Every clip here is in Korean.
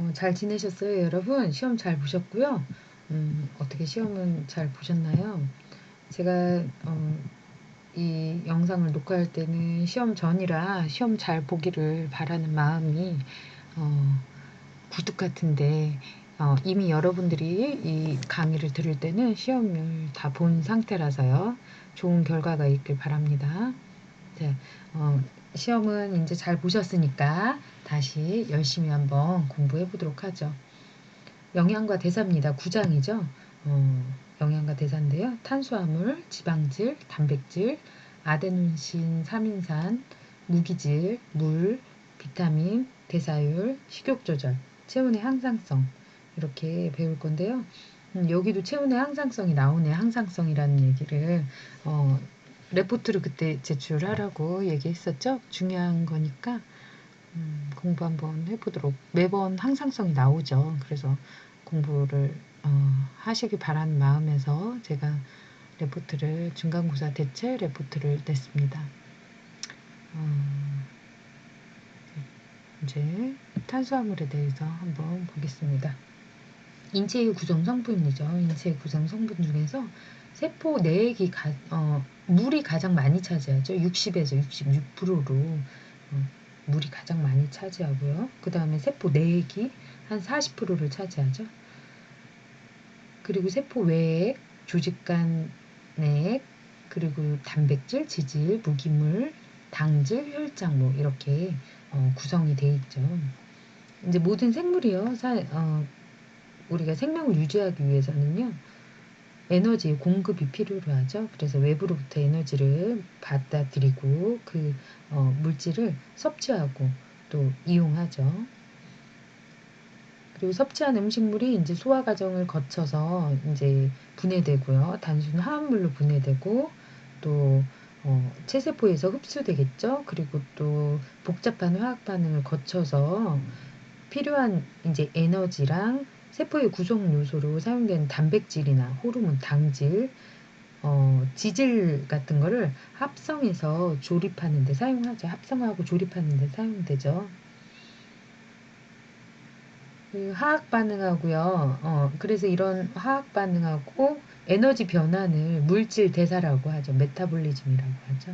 어, 잘 지내셨어요, 여러분? 시험 잘 보셨고요. 음, 어떻게 시험은 잘 보셨나요? 제가 어, 이 영상을 녹화할 때는 시험 전이라 시험 잘 보기를 바라는 마음이 어, 굴뚝 같은데 어, 이미 여러분들이 이 강의를 들을 때는 시험을 다 본 상태라서요. 좋은 결과가 있길 바랍니다. 네, 어, 시험은 이제 잘 보셨으니까 다시 열심히 한번 공부해 보도록 하죠. 영양과 대사입니다. 9장이죠. 어, 영양과 대사인데요. 탄수화물, 지방질, 단백질, 아데노신, 삼인산, 무기질, 물, 비타민, 대사율, 식욕 조절, 체온의 항상성 이렇게 배울 건데요. 음, 여기도 체온의 항상성이 나오네. 항상성이라는 얘기를 어, 레포트를 그때 제출하라고 얘기했었죠. 중요한 거니까 음, 공부 한번 해보도록 매번 항상성이 나오죠. 그래서 공부를 어, 하시기 바라는 마음에서 제가 레포트를 중간고사 대체 레포트를 냈습니다. 어, 이제 탄수화물에 대해서 한번 보겠습니다. 인체의 구성 성분이죠. 인체의 구성 성분 중에서 세포 내액이 가, 어, 물이 가장 많이 차지하죠. 60에서 66%로 어, 물이 가장 많이 차지하고요. 그 다음에 세포 내액이 한 40%를 차지하죠. 그리고 세포 외액, 조직간 내액, 그리고 단백질, 지질, 무기물, 당질, 혈장 뭐 이렇게 어, 구성이 돼 있죠. 이제 모든 생물이요. 사, 어, 우리가 생명을 유지하기 위해서는요. 에너지 공급이 필요로 하죠. 그래서 외부로부터 에너지를 받아들이고 그 어, 물질을 섭취하고 또 이용하죠. 그리고 섭취한 음식물이 이제 소화 과정을 거쳐서 이제 분해되고요. 단순 화합물로 분해되고 또 어, 체세포에서 흡수되겠죠. 그리고 또 복잡한 화학 반응을 거쳐서 필요한 이제 에너지랑 세포의 구성 요소로 사용되는 단백질이나 호르몬, 당질, 어, 지질 같은 거를 합성해서 조립하는 데 사용하죠. 합성하고 조립하는 데 사용되죠. 그 화학 반응하고요. 어, 그래서 이런 화학 반응하고 에너지 변환을 물질 대사라고 하죠. 메타볼리즘이라고 하죠.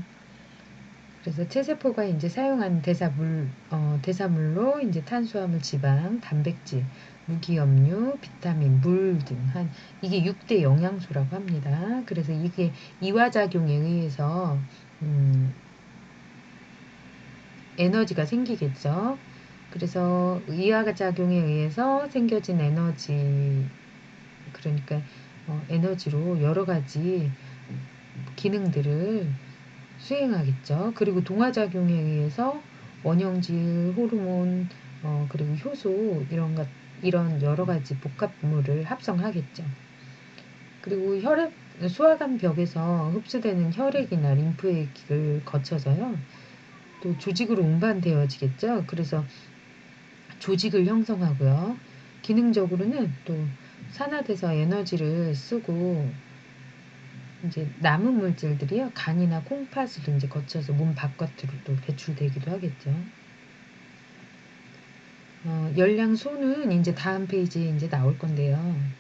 그래서 체세포가 이제 사용한 대사물, 어, 대사물로 이제 탄수화물, 지방, 단백질, 무기염류, 비타민, 물 등 한 이게 6대 영양소라고 합니다. 그래서 이게 이화작용에 의해서 음, 에너지가 생기겠죠. 그래서 이화작용에 의해서 생겨진 에너지 그러니까 어, 에너지로 여러 가지 기능들을 수행하겠죠. 그리고 동화작용에 의해서 원형질, 호르몬, 어, 그리고 효소 이런 것 이런 여러 가지 복합물을 합성하겠죠. 그리고 혈액 소화관 벽에서 흡수되는 혈액이나 림프액을 거쳐서요. 또 조직으로 운반되어지겠죠. 그래서 조직을 형성하고요. 기능적으로는 또 산화돼서 에너지를 쓰고 이제 남은 물질들이요 간이나 콩팥을 이제 거쳐서 몸 바깥으로 또 배출되기도 하겠죠. 어, 열량소는 이제 다음 페이지에 이제 나올 건데요.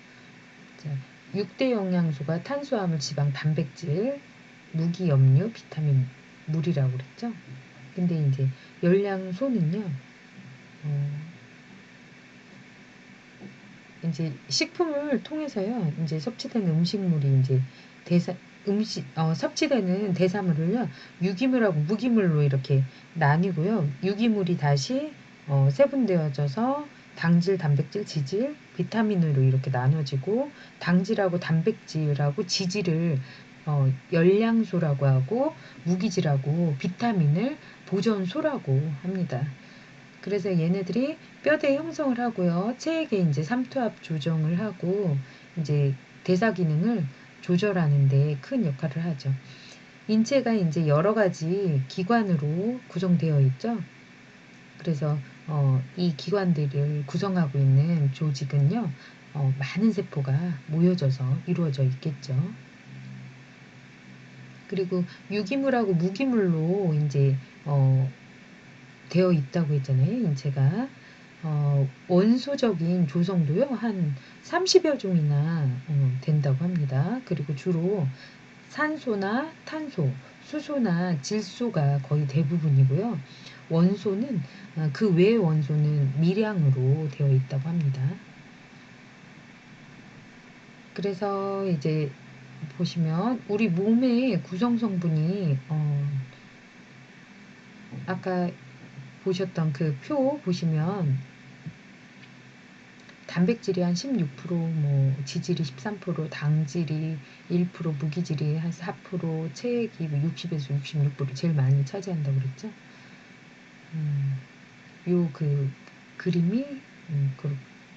자, 6대 영양소가 탄수화물, 지방, 단백질, 무기, 염류, 비타민, 물이라고 그랬죠. 근데 이제 열량소는요. 어, 이제 식품을 통해서요. 이제 섭취되는 음식물이 이제 대사 음식 어, 섭취되는 대사물을요. 유기물하고 무기물로 이렇게 나뉘고요. 유기물이 다시 어, 세분되어져서 당질, 단백질, 지질, 비타민으로 이렇게 나눠지고 당질하고 단백질하고 지질을 어, 열량소라고 하고 무기질하고 비타민을 보존소라고 합니다. 그래서 얘네들이 뼈대 형성을 하고요. 체액에 이제 삼투압 조정을 하고 이제 대사 기능을 조절하는 데 큰 역할을 하죠. 인체가 이제 여러 가지 기관으로 구성되어 있죠. 그래서 어, 이 기관들을 구성하고 있는 조직은요, 어, 많은 세포가 모여져서 이루어져 있겠죠. 그리고 유기물하고 무기물로 이제 어, 되어 있다고 했잖아요, 인체가. 어, 원소적인 조성도요 한 30여 종이나 어, 된다고 합니다. 그리고 주로 산소나 탄소, 수소나 질소가 거의 대부분이고요. 원소는 어, 그 외의 원소는 미량으로 되어 있다고 합니다. 그래서 이제 보시면 우리 몸의 구성 성분이 어, 아까 보셨던 그 표 보시면 단백질이 한 16%, 뭐 지질이 13%, 당질이 1%, 무기질이 한 4%, 체액이 60에서 뭐66% 제일 많이 차지한다고 그랬죠. 음, 요그 그림이 음, 그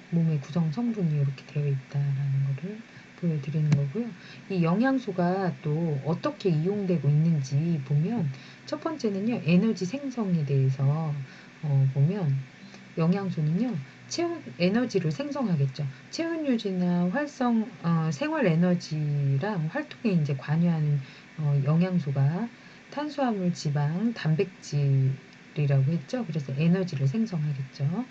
몸의 구성 성분이 이렇게 되어 있다라는 것을 보여드리는 거고요. 이 영양소가 또 어떻게 이용되고 있는지 보면 첫 번째는요 에너지 생성에 대해서 어, 보면 영양소는요 체온 에너지를 생성하겠죠. 체온 유지나 활성 어, 생활 에너지랑 활동에 이제 관여하는 어, 영양소가 탄수화물, 지방, 단백질이라고 했죠. 그래서 에너지를 생성하겠죠.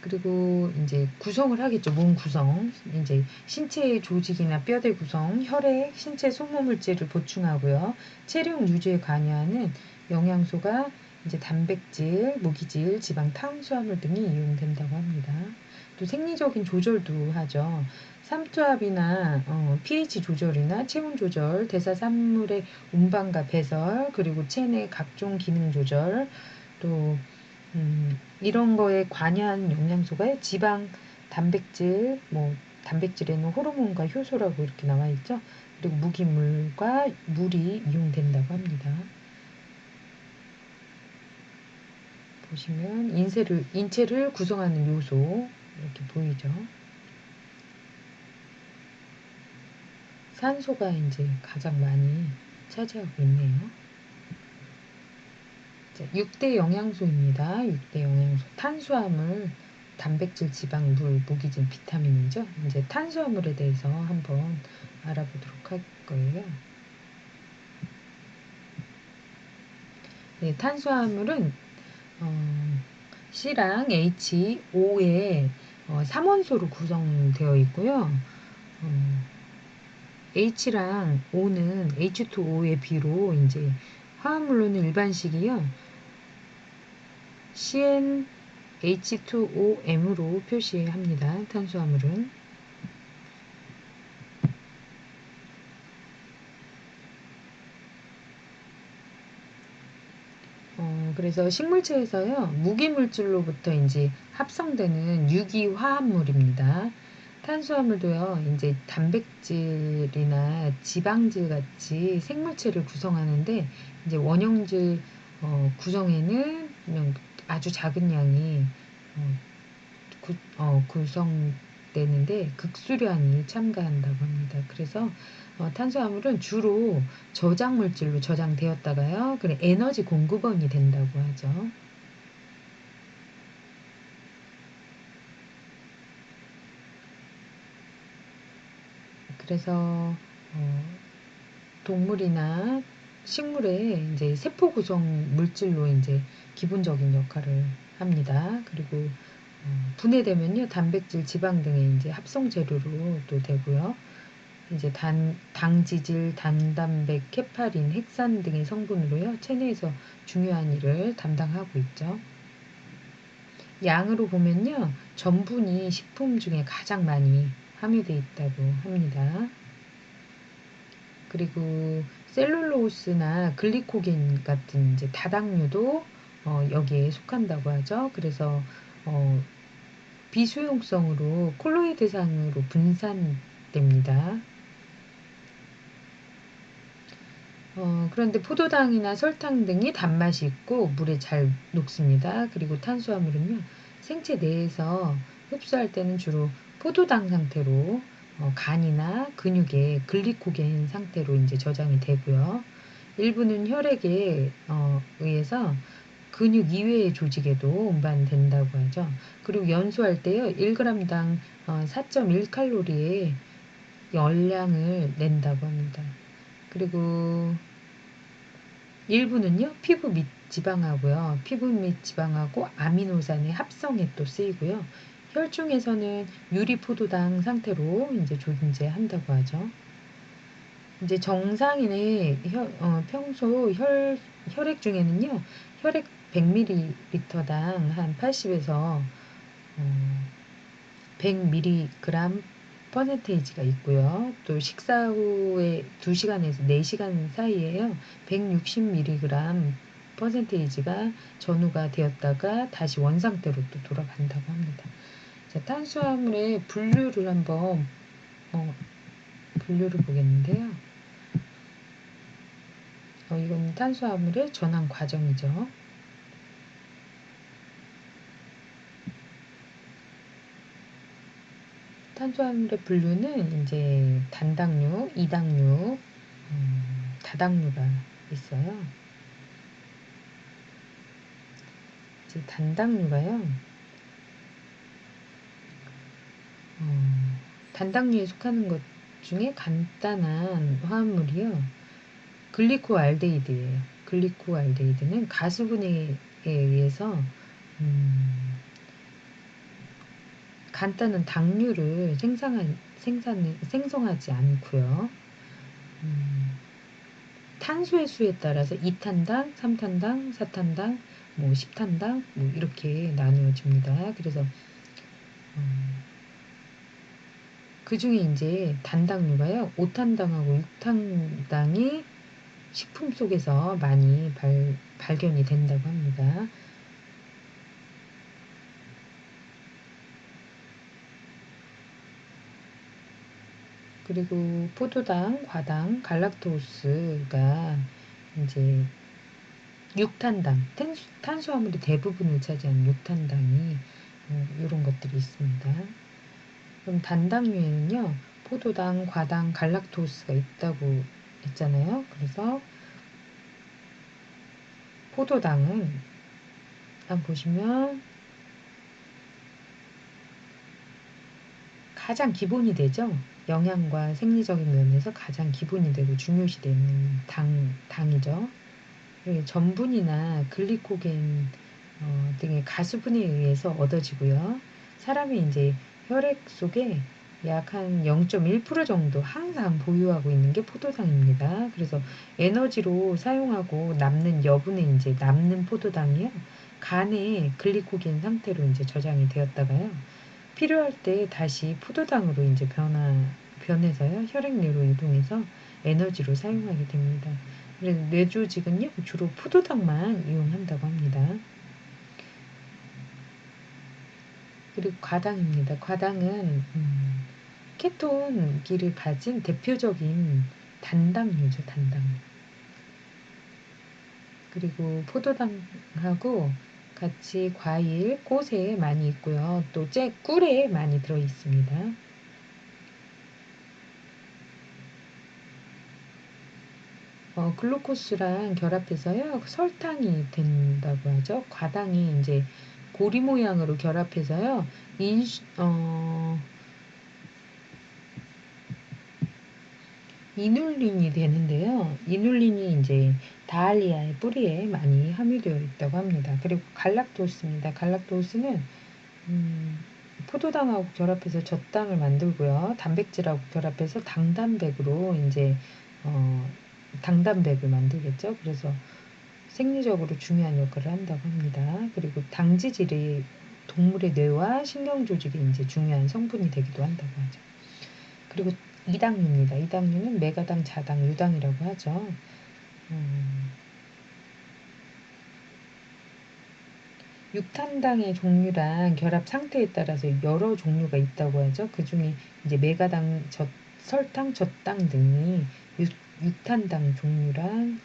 그리고 이제 구성을 하겠죠. 몸 구성. 이제 신체의 조직이나 뼈대 구성, 혈액, 신체 소모물질을 보충하고요. 체력 유지에 관여하는 영양소가 이제 단백질, 무기질, 지방, 탄수화물 등이 이용된다고 합니다. 또 생리적인 조절도 하죠. 삼투압이나 어, pH 조절이나 체온 조절, 대사 산물의 운반과 배설, 그리고 체내 각종 기능 조절, 또 음, 이런 거에 관여한 영양소가 지방, 단백질, 뭐 단백질에는 호르몬과 효소라고 이렇게 나와 있죠. 그리고 무기물과 물이 이용된다고 합니다. 보시면 인쇄를, 인체를 구성하는 요소 이렇게 보이죠. 산소가 이제 가장 많이 차지하고 있네요. 자, 6대 영양소입니다. 6대 영양소. 탄수화물, 단백질, 지방, 물, 무기질, 비타민이죠. 이제 탄수화물에 대해서 한번 알아보도록 할 거예요. 네, 탄수화물은 어, C랑 H, O의 어, 3원소로 구성되어 있고요. 어, H랑 O는 H2O의 비로 이제 화합물로는 일반식이요. CnH2OM으로 표시합니다. 탄수화물은. 어, 그래서 식물체에서요, 무기물질로부터 이제 합성되는 유기화합물입니다. 탄수화물도요, 이제 단백질이나 지방질 같이 생물체를 구성하는데, 이제 원형질 어, 구성에는 아주 작은 양이 어, 구, 어, 구성 되는데 극수량이 참가한다고 합니다. 그래서 어, 탄수화물은 주로 저장 물질로 저장되었다가요. 그래 에너지 공급원이 된다고 하죠. 그래서 어, 동물이나 식물의 이제 세포 구성 물질로 이제 기본적인 역할을 합니다. 그리고 어, 분해되면요 단백질, 지방 등의 이제 합성 재료로 또 되고요. 이제 단, 당지질, 단단백, 케파린, 핵산 등의 성분으로요 체내에서 중요한 일을 담당하고 있죠. 양으로 보면요 전분이 식품 중에 가장 많이 함유되어 있다고 합니다. 그리고 셀룰로스나 글리코겐 같은 이제 다당류도 어, 여기에 속한다고 하죠. 그래서 어, 비수용성으로 콜로이드상으로 분산됩니다. 어, 그런데 포도당이나 설탕 등이 단맛이 있고 물에 잘 녹습니다. 그리고 탄수화물은요 생체 내에서 흡수할 때는 주로 포도당 상태로 어, 간이나 근육에 글리코겐 상태로 이제 저장이 되고요. 일부는 혈액에 어, 의해서 근육 이외의 조직에도 운반된다고 하죠. 그리고 연소할 때요, 1g당 어, 4.1칼로리의 열량을 낸다고 합니다. 그리고 일부는요, 피부 밑 지방하고요. 피부 및 지방하고 아미노산의 합성에 또 쓰이고요. 혈중에서는 유리포도당 상태로 이제 존재한다고 하죠. 이제 정상인의 혈, 어, 평소 혈, 혈액 중에는요, 혈액 100ml당 한 80에서 어, 100mg 퍼센테이지가 있고요. 또 식사 후에 2시간에서 4시간 사이에요. 160mg 퍼센테이지가 전후가 되었다가 다시 원상태로 또 돌아간다고 합니다. 자, 탄수화물의 분류를 한번 어, 분류를 보겠는데요. 어, 이건 탄수화물의 전환 과정이죠. 탄수화물의 분류는 이제 단당류, 이당류, 음, 다당류가 있어요. 이제 단당류가요. 어, 단당류에 속하는 것 중에 간단한 화합물이요. 글리코알데히드예요. 글리코알데히드는 가수분해에 의해서 음, 간단한 당류를 생산한, 생산, 생성하지 않고요. 음, 탄소의 수에 따라서 2탄당, 3탄당, 4탄당, 뭐 10탄당 뭐 이렇게 나누어집니다. 그래서 음, 그 중에 이제 단당류가요. 5탄당하고 6탄당이 식품 속에서 많이 발, 발견이 된다고 합니다. 그리고 포도당, 과당, 갈락토스가 이제 육탄당, 탄수, 화물이 대부분을 차지하는 육탄당이 어, 이런 것들이 있습니다. 그럼 단당류에는요, 포도당, 과당, 갈락토스가 있다고 했잖아요. 그래서 포도당은 한번 보시면 가장 기본이 되죠. 영양과 생리적인 면에서 가장 기본이 되고 중요시 되는 당, 당이죠. 전분이나 글리코겐 어, 등의 가수분에 의해서 얻어지고요. 사람이 이제 혈액 속에 약 한 0.1% 정도 항상 보유하고 있는 게 포도당입니다. 그래서 에너지로 사용하고 남는 여분의 이제 남는 포도당이요. 간에 글리코겐 상태로 이제 저장이 되었다가요. 필요할 때 다시 포도당으로 이제 변화, 변해서요. 혈액내로 이동해서 에너지로 사용하게 됩니다. 그래서 뇌조직은요, 주로 포도당만 이용한다고 합니다. 그리고 과당입니다. 과당은 음, 케톤기를 가진 대표적인 단당류죠, 단당. 그리고 포도당하고 같이 과일, 꽃에 많이 있고요. 또 째, 꿀에 많이 들어 있습니다. 어, 글루코스랑 결합해서요, 설탕이 된다고 하죠. 과당이 이제 고리 모양으로 결합해서요, 인, 어, 이눌린이 되는데요. 이눌린이 이제 다알리아의 뿌리에 많이 함유되어 있다고 합니다. 그리고 갈락토스입니다. 갈락토스는 음, 포도당하고 결합해서 젖당을 만들고요. 단백질하고 결합해서 당단백으로 이제 어, 당단백을 만들겠죠. 그래서 생리적으로 중요한 역할을 한다고 합니다. 그리고 당지질이 동물의 뇌와 신경 조직에 이제 중요한 성분이 되기도 한다고 하죠. 그리고 이당류입니다. 이당류는 메가당, 자당, 유당이라고 하죠. 음, 육탄당의 종류랑 결합 상태에 따라서 여러 종류가 있다고 하죠. 그 중에 이제 메가당, 젖, 설탕, 젖당 등이 육, 육탄당 종류랑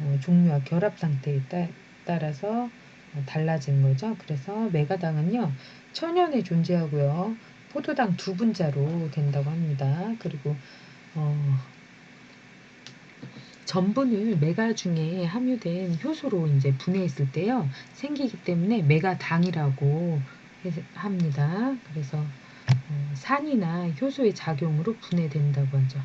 어, 종류와 결합 상태에 따, 따라서 어, 달라진 거죠. 그래서 메가당은요, 천연에 존재하고요. 포도당 두 분자로 된다고 합니다. 그리고 어, 전분을 메가 중에 함유된 효소로 이제 분해했을 때요 생기기 때문에 메가당이라고 합니다. 그래서 어, 산이나 효소의 작용으로 분해된다고 하죠.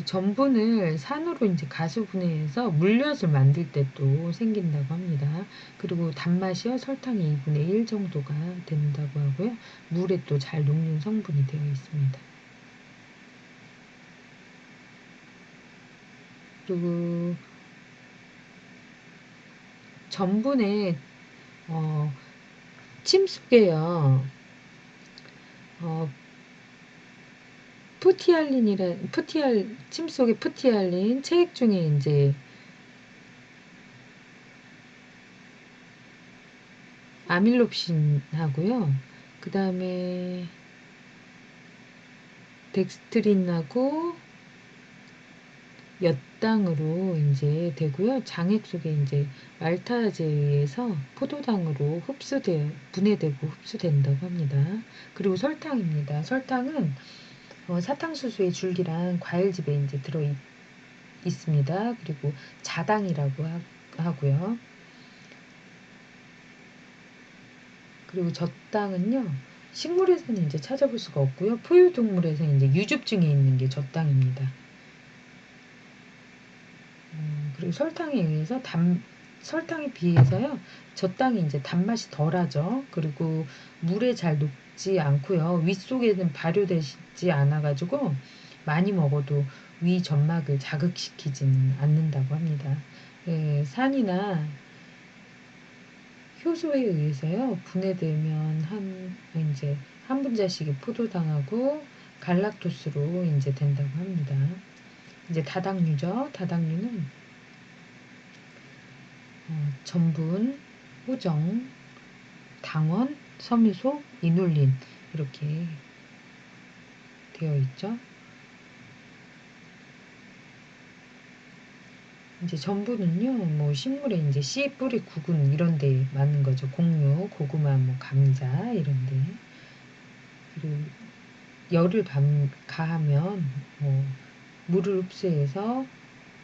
전분을 산으로 이제 가수분해해서 물엿을 만들 때 또 생긴다고 합니다. 그리고 단맛이요 설탕이 2분의 1 정도가 된다고 하고요. 물에 또 잘 녹는 성분이 되어 있습니다. 그리고 전분에 어, 침 속에요. 어, 푸티알린이라 푸티알 침 속에 푸티알린 체액 중에 이제 아밀롭신 하고요. 그 다음에 덱스트린하고 엿당으로 이제 되고요. 장액 속에 이제 말타제에 의해서 포도당으로 흡수돼 분해되고 흡수된다고 합니다. 그리고 설탕입니다. 설탕은 어, 사탕수수의 줄기랑 과일즙에 이제 들어 있, 있습니다. 그리고 자당이라고 하, 하고요. 그리고 젖당은요. 식물에서는 이제 찾아볼 수가 없고요. 포유동물에서는 이제 유즙중에 있는 게 젖당입니다. 음, 그리고 설탕에 의해서 단 설탕에 비해서요. 젖당이 이제 단맛이 덜하죠. 그리고 물에 잘 녹지 않고요. 위 속에는 발효되지 않아 가지고 많이 먹어도 위 점막을 자극시키지는 않는다고 합니다. 예, 산이나 효소에 의해서요 분해되면 한 이제 한 분자씩의 포도당하고 갈락토스로 이제 된다고 합니다. 이제 다당류죠. 다당류는 어, 전분, 호정, 당원, 섬유소, 이눌린 이렇게 되어 있죠. 이제 전분은요, 뭐 식물에 이제 씨, 뿌리, 구근 이런 데 맞는 거죠. 곡류, 고구마, 뭐 감자 이런 데. 그리고 열을 가하면 뭐 물을 흡수해서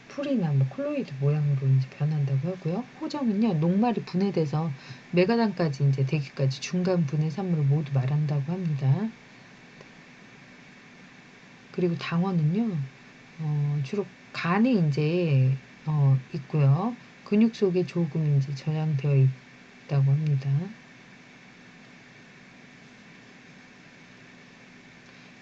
풀이나 뭐 콜로이드 모양으로 이제 변한다고 하고요. 호정은요, 녹말이 분해돼서 메가단까지 이제 되기까지 중간 분해 산물을 모두 말한다고 합니다. 그리고 당원은요, 어, 주로 간에 이제 어, 있고요. 근육 속에 조금 이제 저장되어 있다고 합니다.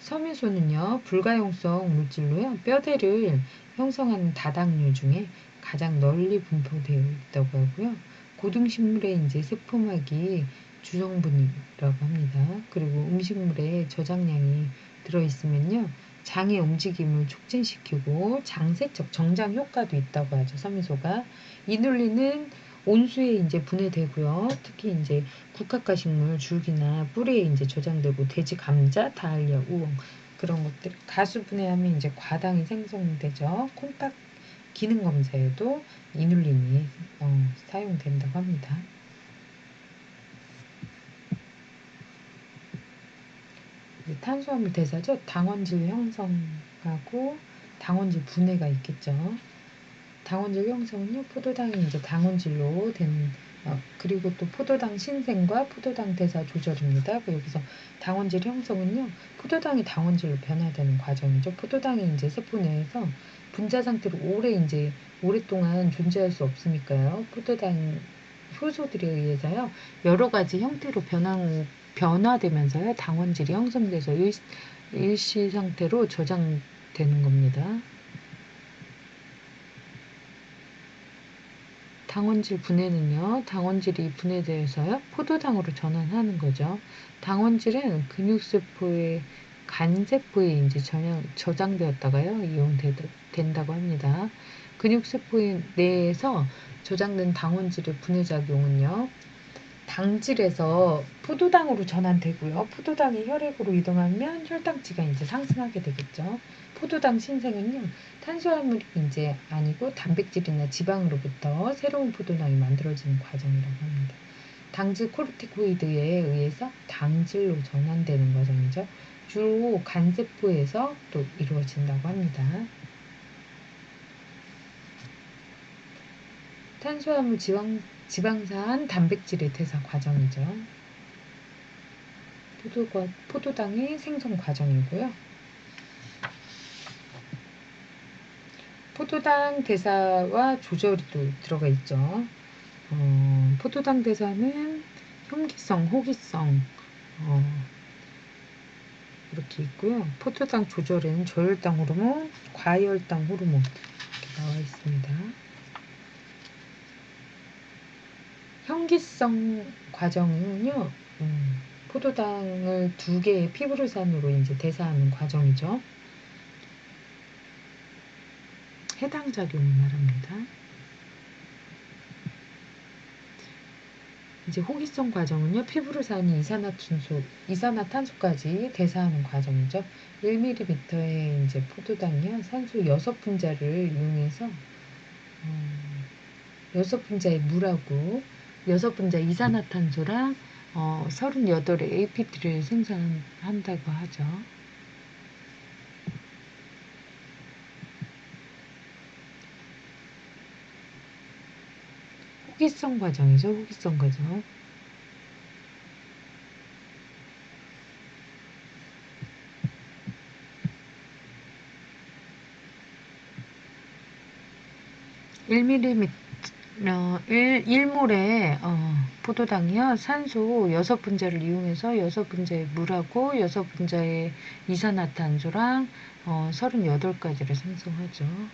섬유소는요, 불가용성 물질로요, 뼈대를 형성하는 다당류 중에 가장 널리 분포되어 있다고 하고요. 고등식물의 이제 세포막이 주성분이라고 합니다. 그리고 음식물에 저장량이 들어있으면요, 장의 움직임을 촉진시키고 장세적 정장 효과도 있다고 하죠. 섬유소가 이눌리는 온수에 이제 분해되고요. 특히 이제 국화과식물 줄기나 뿌리에 이제 저장되고 돼지 감자, 다알리아, 우엉 그런 것들 가수 분해하면 이제 과당이 생성되죠. 콩팥 기능 검사에도 이눌린이 어, 사용된다고 합니다. 탄수화물 대사죠. 당원질 형성하고 당원질 분해가 있겠죠. 당원질 형성은요, 포도당이 이제 당원질로 된, 어, 그리고 또 포도당 신생과 포도당 대사 조절입니다. 여기서 당원질 형성은요, 포도당이 당원질로 변화되는 과정이죠. 포도당이 이제 세포 내에서 분자 상태로 오래 이제 오랫동안 존재할 수 없으니까요. 포도당 효소들에 의해서요, 여러 가지 형태로 변한, 변화되면서요, 당원질이 형성돼서 일, 일시 상태로 저장되는 겁니다. 당원질 분해는요, 당원질이 분해되어서요, 포도당으로 전환하는 거죠. 당원질은 근육세포의 간세포에 이제 전혀 저장되었다가요, 이용된다고 합니다. 근육세포 내에서 저장된 당원질의 분해작용은요, 당질에서 포도당으로 전환되고요. 포도당이 혈액으로 이동하면 혈당치가 이제 상승하게 되겠죠. 포도당 신생은요, 탄수화물이 이제 아니고 단백질이나 지방으로부터 새로운 포도당이 만들어지는 과정이라고 합니다. 당질 코르티코이드에 의해서 당질로 전환되는 과정이죠. 주로 간세포에서 또 이루어진다고 합니다. 탄수화물 지방, 지방산 단백질의 대사 과정이죠. 포도, 포도당의 생성 과정이고요. 포도당 대사와 조절이 또 들어가 있죠. 어, 포도당 대사는 혐기성, 호기성 어, 이렇게 있고요. 포도당 조절에는 저혈당 호르몬, 과혈당 호르몬 이렇게 나와 있습니다. 혐기성 과정은요, 음, 포도당을 두 개의 피브로산으로 이제 대사하는 과정이죠. 해당 작용을 말합니다. 이제 호기성 과정은요, 피브로산이 이산화탄소, 이산화탄소까지 대사하는 과정이죠. 1ml의 이제 포도당이요, 산소 6분자를 이용해서 어, 6분자의 물하고 6분자 이산화탄소랑 어, 38의 APT를 생산한다고 하죠. 호기성 과정이죠. 호기성 과정. (1mm) 어, 1, 1몰의 어, 포도당이요 산소 6분자를 이용해서 6분자의 물하고 6분자의 이산화탄소랑 어, 38가지를 생성하죠.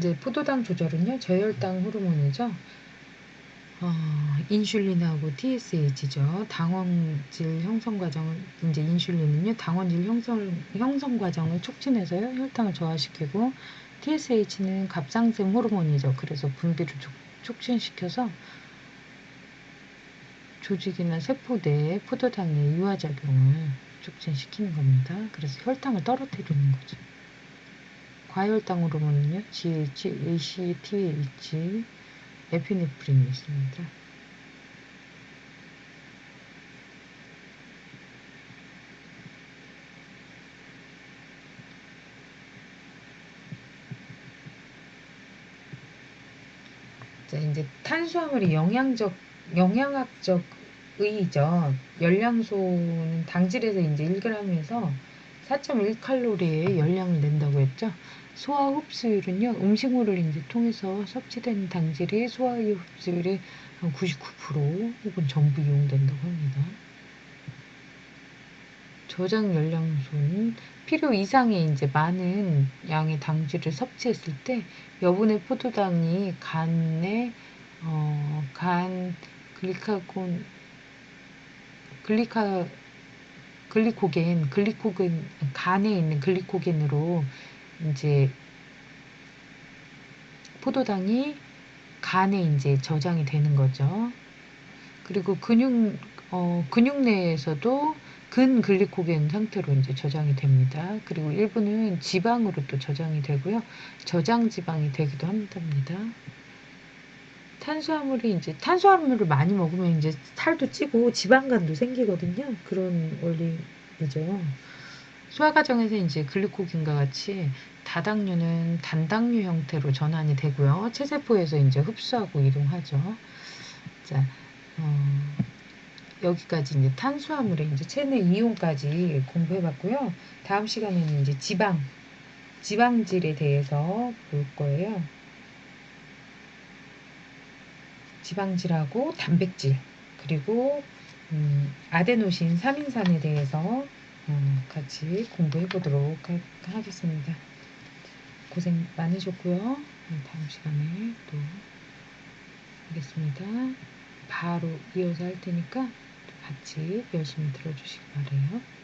이제 포도당 조절은요 저혈당 호르몬이죠. 어, 인슐린하고 TSH죠. 당원질 형성 과정을 이제 인슐린은요 당원질 형성 형성 과정을 촉진해서요 혈당을 저하시키고 TSH는 갑상샘 호르몬이죠. 그래서 분비를 촉, 촉진시켜서 조직이나 세포 내에 포도당의 유화작용을 촉진시키는 겁니다. 그래서 혈당을 떨어뜨리는 거죠. 호르몬은요, GH, ACTH, 에피네프린이 있습니다. 자, 이제 탄수화물이 영양적, 영양학적 의의죠. 열량소는 당질에서 이제 1g에서 4.1칼로리의 열량을 낸다고 했죠. 소화 흡수율은요, 음식물을 이제 통해서 섭취된 당질이 소화 흡수율의 99% 혹은 전부 이용된다고 합니다. 저장 열량소는 필요 이상의 이제 많은 양의 당질을 섭취했을 때 여분의 포도당이 간에 어, 간 글리카곤 글리카 글리코겐, 글리코겐, 간에 있는 글리코겐으로 이제 포도당이 간에 이제 저장이 되는 거죠. 그리고 근육, 어, 근육 내에서도 근글리코겐 상태로 이제 저장이 됩니다. 그리고 일부는 지방으로 또 저장이 되고요. 저장 지방이 되기도 한답니다. 탄수화물이 이제 탄수화물을 많이 먹으면 이제 살도 찌고 지방간도 생기거든요. 그런 원리이죠. 소화 과정에서 이제 글리코겐과 같이 다당류는 단당류 형태로 전환이 되고요. 체세포에서 이제 흡수하고 이동하죠. 자, 어, 여기까지 이제 탄수화물의 이제 체내 이용까지 공부해봤고요. 다음 시간에는 이제 지방, 지방질에 대해서 볼 거예요. 지방질하고 단백질 그리고 음, 아데노신 3인산에 대해서 어, 같이 공부해 보도록 하, 겠습니다 고생 많으셨고요. 다음 시간에 또 하겠습니다. 바로 이어서 할 테니까 같이 열심히 들어주시기 바래요.